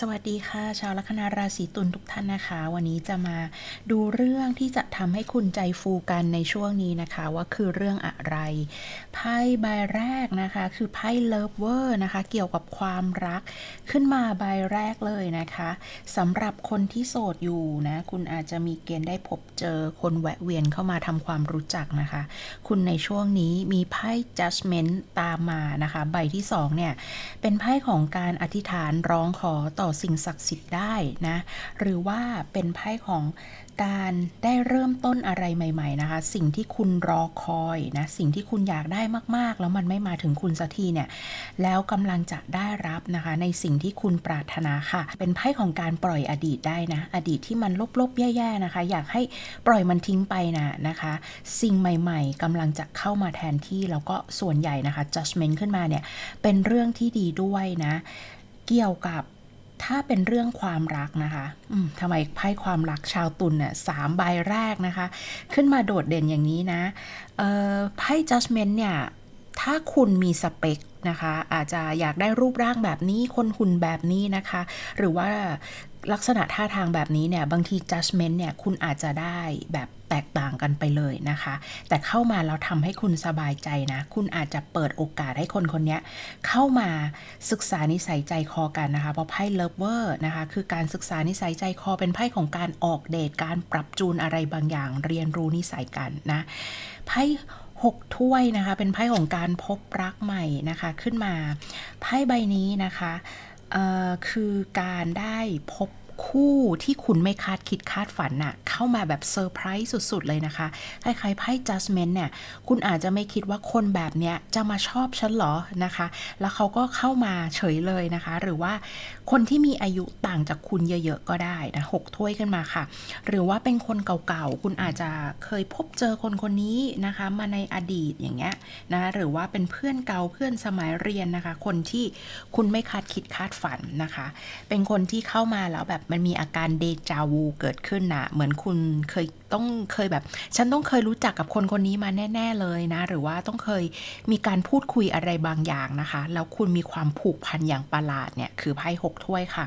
สวัสดีค่ะ ชาวลัคนาราศีตุลทุกท่านนะคะ วันนี้จะมาดูเรื่องที่จะทำให้คุณใจฟูกันในช่วงนี้นะคะ ว่าคือเรื่องอะไร ไพ่ใบแรกนะคะ คือไพ่เลิฟเวอร์นะคะ เกี่ยวกับความรักขึ้นมาใบแรกเลยนะคะสำหรับคนที่โสดอยู่นะ คุณอาจจะมีเกณฑ์ได้พบเจอคนแวะเวียนเข้ามาทำความรู้จักนะคะ คุณในช่วงนี้มีไพ่ judgment ตามมานะคะ ใบที่สองเนี่ยเป็นไพ่ของการอธิษฐานร้องขอต่อ่อสิ่งศักดิ์สิทธิ์ได้นะ หรือว่าเป็นไพ่ของการได้เริ่มต้นอะไรใหม่ ๆ นะคะ สิ่งที่คุณรอคอยนะสิ่งที่คุณอยากได้มากๆ แล้วมันไม่มาถึงคุณสักทีเนี่ยแล้วกำลังจะได้รับนะคะ ในสิ่งที่คุณปรารถนาค่ะ เป็นไพ่ของการปล่อยอดีตได้นะ อดีตที่มันลบๆแย่ๆนะคะ อยากให้ปล่อยมันทิ้งไปนะนะคะ สิ่งใหม่ ๆกำลังจะเข้ามาแทนที่แล้วก็ส่วนใหญ่นะคะ judgment ขึ้นมาเนี่ยเป็นเรื่องที่ดีด้วยนะ เกี่ยวกับ ถ้าเป็นเรื่องความรักนะคะทำไมไพ่ความรักชาวตุลเนี่ยสามใบแรกนะคะ ขึ้นมาโดดเด่นอย่างนี้นะไพ่ judgment เนี่ย ถ้าคุณมีสเปคนะคะ อาจจะอยากได้รูปร่างแบบนี้ คนหุ่นแบบนี้นะคะ หรือว่าลักษณะท่าทางแบบนี้เนี่ย บางที judgment เนี่ย คุณอาจจะได้แบบ แตกต่างกันไปเลยนะคะ แต่เข้ามาแล้วทำให้คุณสบายใจนะ คุณอาจจะเปิดโอกาสให้คนคนนี้เข้ามาศึกษานิสัยใจคอกันนะคะ เพราะไพ่เลิฟเวอร์นะคะ คือการศึกษานิสัยใจคอเป็นไพ่ของการออกเดทการปรับจูนอะไรบางอย่าง เรียนรู้นิสัยกันนะไพ่หกถ้วยนะคะ เป็นไพ่ของการพบรักใหม่นะคะขึ้นมาไพ่ใบนี้นะคะคือการได้พบ คู่ที่คุณไม่คาดคิดคาดฝันน่ะเข้ามาแบบเซอร์ไพรส์สุด ๆ เลยนะคะ คล้ายๆไพ่ judgment เนี่ยคุณอาจจะไม่คิดว่าคนแบบเนี้ยจะมาชอบฉันหรอนะคะ แล้วเขาก็เข้ามาเฉยเลยนะคะ หรือว่าคนที่มีอายุต่างจากคุณเยอะ ๆ ก็ได้นะหกถ้วยขึ้นมาค่ะ หรือว่าเป็นคนเก่าๆ คุณอาจจะเคยพบเจอคนคนนี้นะคะ มาในอดีตอย่างเงี้ยนะหรือว่าเป็นเพื่อนเก่าเพื่อนสมัยเรียนนะคะ คนที่คุณไม่คาดคิดคาดฝันนะคะ เป็นคนที่เข้ามาแล้วแบบมันมีอาการเดจาวูเกิดขึ้นนะเหมือนคุณเคยต้องเคยแบบ ฉันต้องเคยรู้จักกับคนคนนี้มาแน่ ๆเลยนะ หรือว่าต้องเคยมีการพูดคุยอะไรบางอย่างนะคะ แล้วคุณมีความผูกพันอย่างประหลาดเนี่ย คือไพ่หกถ้วยค่ะ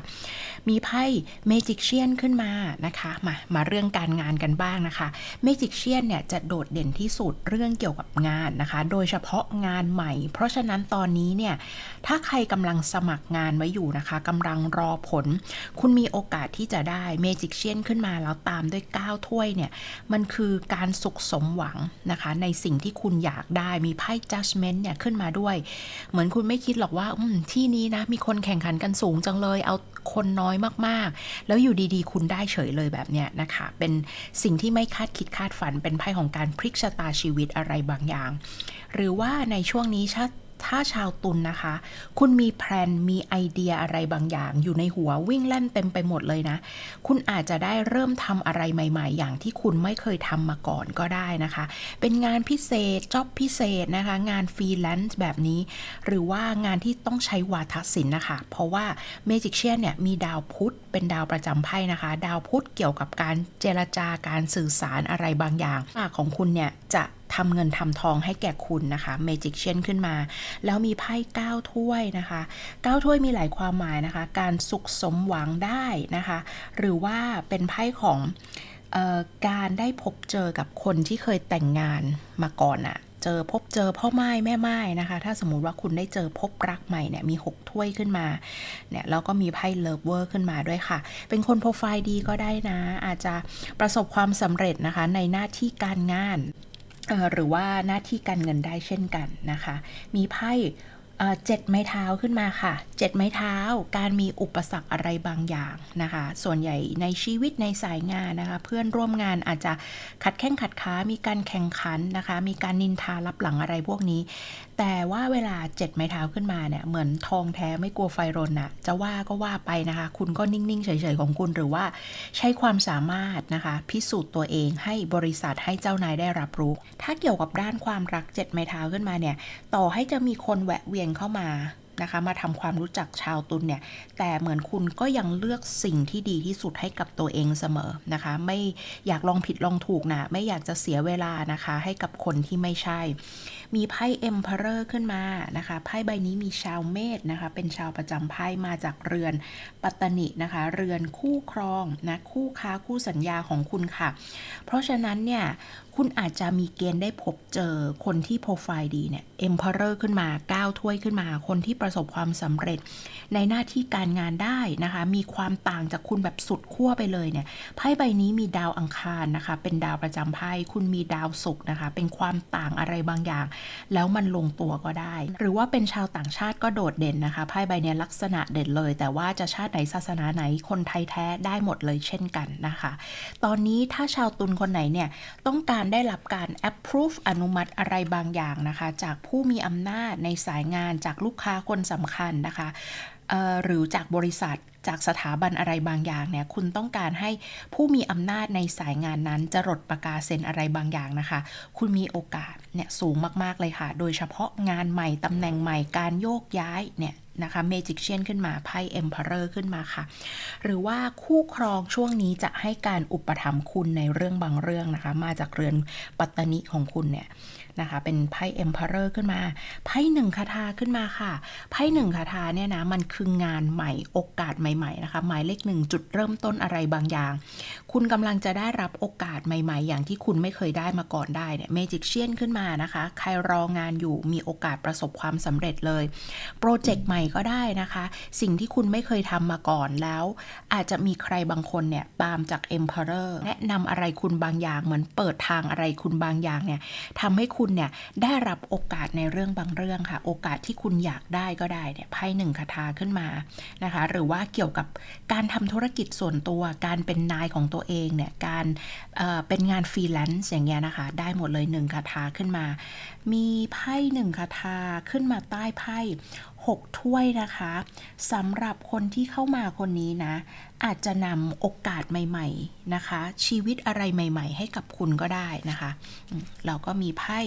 มีไพ่เมจิกเชียนขึ้นมานะคะมามาเรื่องการงานกันบ้างนะคะเมจิกเชียนเนี่ยจะโดดเด่นที่สุดเรื่องเกี่ยวกับงานนะคะ โดยเฉพาะงานใหม่ เพราะฉะนั้นตอนนี้เนี่ยถ้าใครกำลังสมัครงานไว้อยู่นะคะกำลังรอผล คุณมีโอกาสที่จะได้เมจิกเชียนขึ้นมาแล้วตามด้วย 9 ถ้วยเนี่ย มันคือการสุขสมหวังนะคะ ในสิ่งที่คุณอยากได้มีไพ่ judgment เนี่ยขึ้นมาด้วย เหมือนคุณไม่คิดหรอกว่าที่นี้นะ มีคนแข่งขันกันสูงจังเลย เอาคนน้อยมากๆ แล้วอยู่ดีๆ คุณได้เฉยเลยแบบเนี้ยนะคะ เป็นสิ่งที่ไม่คาดคิดคาดฝันเป็นไพ่ของการพลิกชะตาชีวิตอะไรบางอย่าง หรือว่าในช่วงนี้ชา ถ้าชาวตุลนนะคะ คุณมีแพลน มีไอเดียอะไรบางอย่าง อยู่ในหัววิ่งเล่นเต็มไปหมดเลยนะ คุณอาจจะได้เริ่มทำอะไรใหม่ ๆ อย่างที่คุณไม่เคยทำมาก่อนก็ได้นะคะ เป็นงานพิเศษจ็อบพิเศษนะคะ งานฟรีแลนซ์แบบนี้ หรือว่างานที่ต้องใช้วาทศิลป์นะคะ เพราะว่าเมจิกเชียนเนี่ยมีดาวพุธเป็นดาวประจำไพ่นะคะ ดาวพุธเกี่ยวกับการเจรจาการสื่อสารอะไรบางอย่างปากของคุณเนี่ยจะ ทำเงินทำทองให้แก่คุณนะคะเมจิกเชนขึ้นมา แล้วมีไพ่9ถ้วยนะคะ9ถ้วยมีหลายความหมายนะคะ การสุขสมหวังได้นะคะ หรือว่าเป็นไพ่ของออการได้พบเจอกับคนที่เคยแต่งงานมาก่อนอะเจอพบเจอพ่อไม้แม่ไม้นะคะ ถ้าสมมุติว่าคุณได้เจอพบรักใหม่เนี่ยมี 6 ถ้วยขึ้นมาเนี่ยแล้วก็มีไพ่เลิฟเวอร์ขึ้นมาด้วยค่ะ เป็นคนโปรไฟล์ดีก็ได้นะ อาจจะประสบความสำเร็จนะคะในหน้าที่การงาน หรือว่าหน้าที่การเงินได้เช่นกันนะคะ มีไพ่เอ่อเจ็ดไม้เท้าขึ้นมาค่ะเจ็ดไม้เท้าการมีอุปสรรคอะไรบางอย่างนะคะ ส่วนใหญ่ในชีวิตในสายงานนะคะ เพื่อนร่วมงานอาจจะขัดแข้งขัดขามีการแข่งขันนะคะ มีการนินทารับหลังอะไรพวกนี้ แต่ว่าเวลาเจ็ดไม้เท้าขึ้นมาเนี่ยเหมือนทองแท้ไม่กลัวไฟรนน่ะ จะว่าก็ว่าไปนะคะ คุณก็นิ่ง ๆ เฉย ๆ ของคุณหรือว่าใช้ความสามารถนะคะ พิสูจน์ตัวเองให้บริษัทให้เจ้านายได้รับรู้ ถ้าเกี่ยวกับด้านความรักเจ็ดไม้เท้าขึ้นมาเนี่ย ต่อให้จะมีคนแวะเวียนเข้ามา นะคะมาทำความรู้จักชาวตุลเนี่ย แต่เหมือนคุณก็ยังเลือกสิ่งที่ดีที่สุดให้กับตัวเองเสมอนะคะ ไม่อยากลองผิดลองถูกนะไม่อยากจะเสียเวลานะคะ ให้กับคนที่ไม่ใช่ มีไพ่ Emperor ขึ้นมานะคะไพ่ใบนี้มีชาวเมษนะคะ เป็นชาวประจำไพ่มาจากเรือนปัตตนินะคะ เรือนคู่ครองนะคู่ค้าคู่สัญญาของคุณค่ะ เพราะฉะนั้นเนี่ยคุณอาจจะมีเกณฑ์ได้พบเจอคนที่โปรไฟล์ดีเนี่ย Emperor ขึ้นมา 9 ถ้วยขึ้นมาคนที่ประประสบความสำเร็จในหน้าที่การงานได้นะคะ มีความต่างจากคุณแบบสุดขั้วไปเลยเนี่ยไพ่ใบนี้มีดาวอังคารนะคะ เป็นดาวประจำไพ่คุณมีดาวศุกร์นะคะ เป็นความต่างอะไรบางอย่าง แล้วมันลงตัวก็ได้ หรือว่าเป็นชาวต่างชาติก็โดดเด่นนะคะไพ่ใบนี้ลักษณะเด่นเลย แต่ว่าจะชาติไหนศาสนาไหนคนไทยแท้ได้หมดเลยเช่นกันนะคะ ตอนนี้ถ้าชาวตุลคนไหนเนี่ยต้องการได้รับการ approve อนุมัติอะไรบางอย่างนะคะ จากผู้มีอำนาจในสายงานจากลูกค้าคนสำคัญนะคะหรือจากบริษัท จากสถาบันอะไรบางอย่างเนี่ยคุณต้องการให้ผู้มีอำนาจในสายงานนั้นจะรดประกาศเซ็นอะไรบางอย่างนะคะ คุณมีโอกาสเนี่ยสูงมาก ๆ เลยค่ะ โดยเฉพาะงานใหม่ตำแหน่งใหม่การโยกย้ายเนี่ยนะคะเมจิกเชียนขึ้นมาไพ่ Emperor ขึ้นมาค่ะ หรือว่าคู่ครองช่วงนี้จะให้การอุปถัมภ์คุณในเรื่องบางเรื่องนะคะ มาจากเรือนปัตตนิของคุณเนี่ยนะคะ เป็นไพ่ Emperor ขึ้นมาไพ่หนึ่งคาถาขึ้นมาค่ะไพ่หนึ่งคาถาเนี่ยนะมันคืองานใหม่โอกาสใหม่ๆนะคะหมายเลขหนึ่งจุดเริ่มต้นอะไรบางอย่าง คุณกำลังจะได้รับโอกาสใหม่ ๆ อย่างที่คุณไม่เคยได้มาก่อนได้เนี่ยเมจิกเชียนขึ้นมานะคะ ใครรองานอยู่มีโอกาสประสบความสำเร็จเลยโปรเจกต์ใหม่ก็ได้นะคะ สิ่งที่คุณไม่เคยทำมาก่อนแล้ว อาจจะมีใครบางคนเนี่ยตามจาก Emperor แนะนำอะไรคุณบางอย่างเหมือนเปิดทางอะไรคุณบางอย่างเนี่ยทำให้คุณเนี่ยได้รับโอกาสในเรื่องบางเรื่องค่ะ โอกาสที่คุณอยากได้ก็ได้เนี่ยไพ่หนึ่งคาถาขึ้นมานะคะ หรือว่าเกี่ยวกับการทำธุรกิจส่วนตัว การเป็นนายของตัวเองเนี่ย การเเป็นงานฟรีแลนซ์อย่างเงี้ยนะคะ ได้หมดเลยหนึ่งคาถาขึ้นมา มีไพ่หนึ่งคาถาขึ้นมาใต้ไพ่6ถ้วยนะคะสำหรับคนที่เข้ามาคนนี้นะ อาจจะนำโอกาสใหม่ ๆนะคะ ชีวิตอะไรใหม่ ๆ ให้กับคุณก็ได้นะคะเราก็มีไพ่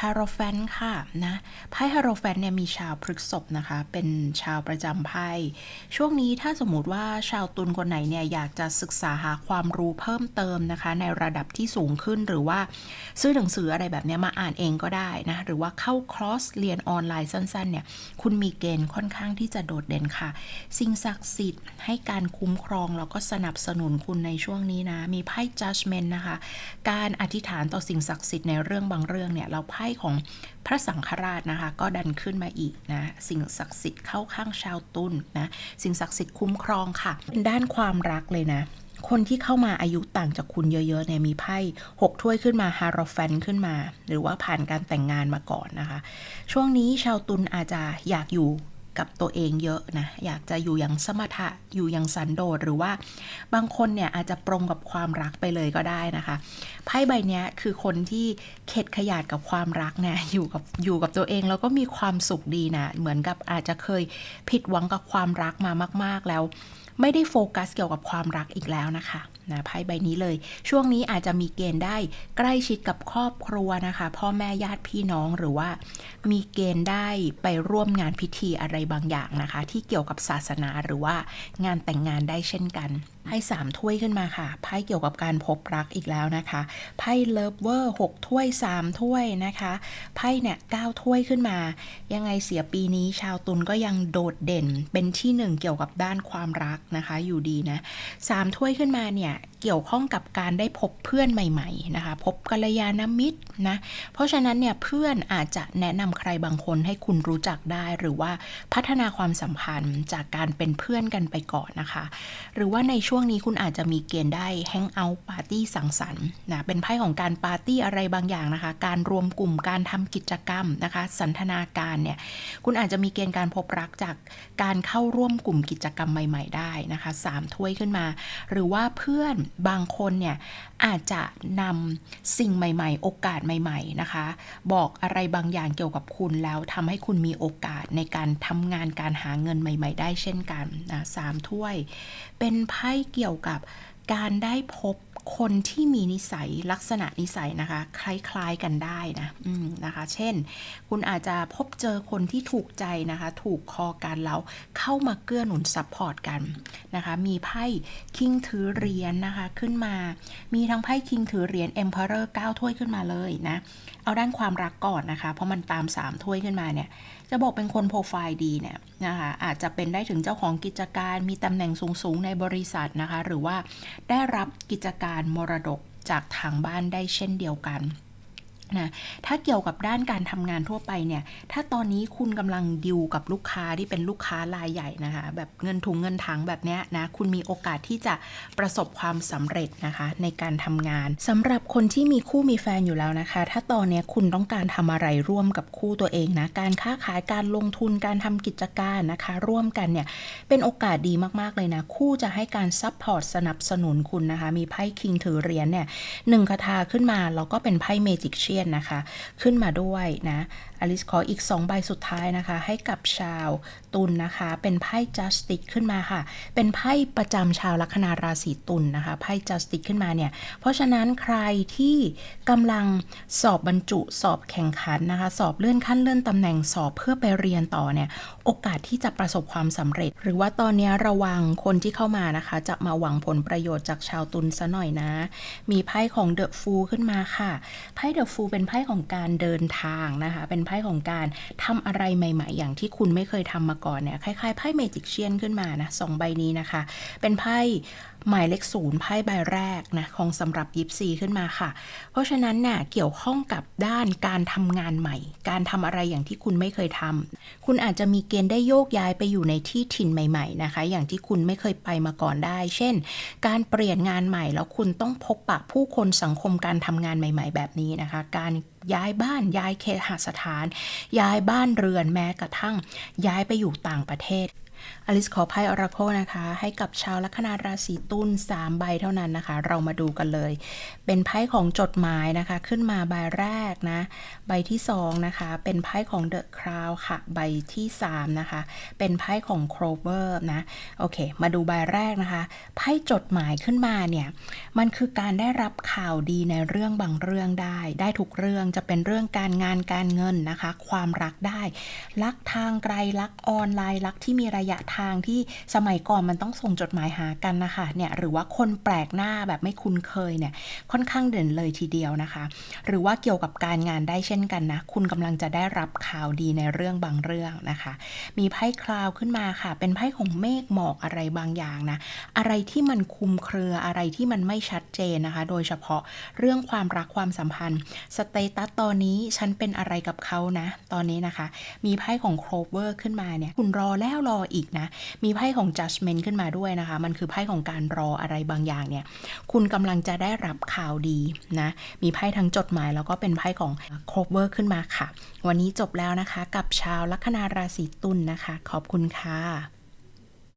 ฮาโรแฟนค่ะนะไพ่ฮาโรแฟนเนี่ยมีชาวพฤกษภนะคะ เป็นชาวประจำไพ่ช่วงนี้ถ้าสมมติว่าชาวตุลคนไหนเนี่ยอยากจะศึกษาหาความรู้เพิ่มเติมนะคะ ในระดับที่สูงขึ้นหรือว่าซื้อหนังสืออะไรแบบนี้มาอ่านเองก็ได้นะ หรือว่าเข้าคอสเรียนออนไลน์สั้นๆเนี่ยคุณมีเกณฑ์ค่อนข้างที่จะโดดเด่นค่ะ สิ่งศักดิ์สิทธิ์ให้การคุ้มครองแล้วก็สนับสนุนคุณในช่วงนี้นะ มีไพ่ judgment นะคะ การอธิษฐานต่อสิ่งศักดิ์สิทธิ์ในเรื่องบางเรื่องเนี่ยเราไพ่ของพระสังฆราชนะคะ ก็ดันขึ้นมาอีกนะสิ่งศักดิ์สิทธิ์เข้าข้างชาวตุลนะสิ่งศักดิ์สิทธิ์คุ้มครองค่ะเป็นด้านความรักเลยนะ คนที่เข้ามาอายุต่างจากคุณเยอะๆเนี่ยมีไพ่6ถ้วยขึ้นมาฮารอแฟนขึ้นมา หรือว่าผ่านการแต่งงานมาก่อนนะคะ ช่วงนี้ชาวตุลอาจจะอยากอยู่กับตัวเองเยอะนะ อยากจะอยู่อย่างสมถะอยู่อย่างสันโดษหรือว่าบางคนเนี่ยอาจจะปรงกับความรักไปเลยก็ได้นะคะไพ่ใบนี้คือคนที่เข็ดขยาดกับความรักเนี่ยอยู่กับอยู่กับตัวเองแล้วก็มีความสุขดีนะ เหมือนกับอาจจะเคยผิดหวังกับความรักมามาก ๆแล้ว ไม่ได้โฟกัสเกี่ยวกับความรักอีกแล้วนะคะ นะไพ่ใบนี้เลย ช่วงนี้อาจจะมีเกณฑ์ได้ใกล้ชิดกับครอบครัวนะคะ พ่อแม่ญาติพี่น้องหรือว่า มีเกณฑ์ได้ไปร่วมงานพิธีอะไรบางอย่างนะคะ ที่เกี่ยวกับศาสนาหรือว่างานแต่งงานได้เช่นกันไพ่สามถ้วยขึ้นมาค่ะไพ่เกี่ยวกับการพบรักอีกแล้วนะคะไพ่เลิฟเวอร์หกถ้วยสามถ้วยนะคะไพ่เนี่ยเก้าถ้วยขึ้นมา ยังไงเสียปีนี้ชาวตุลก็ยังโดดเด่นเป็นที่หนึ่งเกี่ยวกับด้านความรักนะคะ อยู่ดีนะสามถ้วยขึ้นมาเนี่ยเกี่ยวข้องกับการได้พบเพื่อนใหม่ๆนะคะ พบกัลยาณมิตรนะ เพราะฉะนั้นเนี่ยเพื่อนอาจจะแนะนำใครบางคนให้คุณรู้จักได้ หรือว่าพัฒนาความสัมพันธ์จากการเป็นเพื่อนกันไปก่อนนะคะ หรือว่าในช่วงนี้คุณอาจจะมีเกณฑ์ได้แฮงเอาท์ปาร์ตี้สังสรรค์นะเป็นไพ่ของการปาร์ตี้อะไรบางอย่างนะคะ การรวมกลุ่มการทำกิจกรรมนะคะ สันทนาการเนี่ยคุณอาจจะมีเกณฑ์การพบรักจากการเข้าร่วมกลุ่มกิจกรรมใหม่ ๆ ได้นะคะสามถ้วยขึ้นมา หรือว่าเพื่อนบางคนเนี่ยอาจจะนำสิ่งใหม่ๆ โอกาสใหม่ ๆนะคะ บอกอะไรบางอย่างเกี่ยวกับคุณแล้วทำให้คุณมีโอกาสในการทำงานการหาเงินใหม่ ๆ ได้เช่นกันนะสามถ้วย เป็นไพ่เกี่ยวกับการได้พบ คนที่มีนิสัยลักษณะนิสัยนะคะ คล้าย ๆกันได้นะนะคะ เช่น คุณอาจจะพบเจอคนที่ถูกใจนะคะ ถูกคอกันแล้วเข้ามาเกื้อหนุนซัพพอร์ตกันนะคะ มีไพ่คิงถือเหรียญนะคะขึ้นมา มีทั้งไพ่คิงถือเหรียญ Emperor 9ถ้วยขึ้นมาเลยนะ เอาด้านความรักก่อนนะคะ เพราะมันตาม3ถ้วยขึ้นมาเนี่ยจะบอกเป็นคนโปรไฟล์ดีเนี่ยนะคะอาจจะเป็นได้ถึงเจ้าของกิจการมีตำแหน่งสูงๆในบริษัทนะคะ หรือว่าได้รับกิจการมรดกจากทางบ้านได้เช่นเดียวกัน นะถ้าเกี่ยวกับด้านการทำงานทั่วไปเนี่ย ถ้าตอนนี้คุณกำลังดิวกับลูกค้าที่เป็นลูกค้ารายใหญ่นะคะ แบบเงินถุงเงินถังแบบเนี้ยนะ คุณมีโอกาสที่จะประสบความสำเร็จนะคะ ในการทำงานสำหรับคนที่มีคู่มีแฟนอยู่แล้วนะคะ ถ้าตอนนี้คุณต้องการทำอะไรร่วมกับคู่ตัวเองนะ การค้าขายการลงทุนการทำกิจการนะคะ ร่วมกันเนี่ยเป็นโอกาสดีมากๆเลยนะ คู่จะให้การซัพพอร์ตสนับสนุนคุณนะคะ มีไพ่คิงถือเหรียญเนี่ยหนึ่งคาถาขึ้นมาแล้วก็เป็นไพ่เมจิกเชียนนะคะ ขึ้นมาด้วยนะอลิสขออีก 2 ใบสุดท้ายนะคะ ให้กับชาวตุลนนะคะ เป็นไพ่ justice ขึ้นมาค่ะ เป็นไพ่ประจำชาวลัคนาราศีตุลนนะคะไพ่ justice ขึ้นมาเนี่ย เพราะฉะนั้นใครที่กำลังสอบบรรจุสอบแข่งขันนะคะ สอบเลื่อนขั้นเลื่อนตำแหน่งสอบเพื่อไปเรียนต่อเนี่ยโอกาสที่จะประสบความสำเร็จ หรือว่าตอนนี้ระวังคนที่เข้ามานะคะ จะมาหวังผลประโยชน์จากชาวตุลซะหน่อยนะ มีไพ่ของเดอะฟูขึ้นมาค่ะไพ่เดอะฟูเป็นไพ่ของการเดินทางนะคะ เป็นไพ่ของการทำอะไรใหม่ ๆ อย่างที่คุณไม่เคยทำมาก่อนเนี่ยคล้ายๆไพ่เมจิกเชียนขึ้นมานะสองใบนี้นะคะ เป็นไพ่ หมายเลขศูนย์ไพ่ใบแรกนะของสำหรับยิปซีขึ้นมาค่ะ เพราะฉะนั้นเนี่ยเกี่ยวข้องกับด้านการทำงานใหม่ การทำอะไรอย่างที่คุณไม่เคยทำคุณอาจจะมีเกณฑ์ได้โยกย้ายไปอยู่ในที่ถิ่นใหม่ ๆ นะคะ อย่างที่คุณไม่เคยไปมาก่อนได้ เช่น การเปลี่ยนงานใหม่แล้วคุณต้องพบปะผู้คนสังคมการทำงานใหม่ ๆ แบบนี้นะคะ การย้ายบ้านย้ายเคหสถาน ย้ายบ้านเรือนแม้กระทั่ง ย้ายไปอยู่ต่างประเทศ อลิสขอไพ่อราโคนะคะ ให้กับชาวลัคนาราศีตุล3ใบเท่านั้นนะคะ เรามาดูกันเลย เป็นไพ่ของจดหมายนะคะ ขึ้นมาใบแรกนะ ใบที่2นะคะ เป็นไพ่ของเดอะคราวค่ะ ใบที่3นะคะ เป็นไพ่ของโครเวอร์นะ โอเค มาดูใบแรกนะคะ ไพ่จดหมายขึ้นมาเนี่ย มันคือการได้รับข่าวดีในเรื่องบางเรื่องได้ ได้ทุกเรื่อง จะเป็นเรื่องการงานการเงินนะคะ ความรักได้ รักทางไกล รักออนไลน์ รักที่มีระยะทางที่สมัยก่อนมันต้องส่งจดหมายหากันนะคะเนี่ยหรือว่าคนแปลกหน้าแบบไม่คุ้นเคยเนี่ยค่อนข้างเด่นเลยทีเดียวนะคะ หรือว่าเกี่ยวกับการงานได้เช่นกันนะ คุณกำลังจะได้รับข่าวดีในเรื่องบางเรื่องนะคะ มีไพ่คลาวขึ้นมาค่ะ เป็นไพ่ของเมฆหมอกอะไรบางอย่างนะ อะไรที่มันคลุมเครืออะไรที่มันไม่ชัดเจนนะคะ โดยเฉพาะเรื่องความรักความสัมพันธ์สเตตัสตอนนี้ฉันเป็นอะไรกับเขานะ ตอนนี้นะคะ มีไพ่ของโครเวอร์ขึ้นมาเนี่ยคุณรอแล้วรออีกนะมีไพ่ของ judgment ขึ้นมาด้วยนะคะ มันคือไพ่ของการรออะไรบางอย่างเนี่ย คุณกำลังจะได้รับข่าวดีนะ มีไพ่ทั้งจดหมายแล้วก็เป็นไพ่ของ cover ขึ้นมาค่ะ วันนี้จบแล้วนะคะ กับชาวลัคนาราศีตุลนะคะ ขอบคุณค่ะ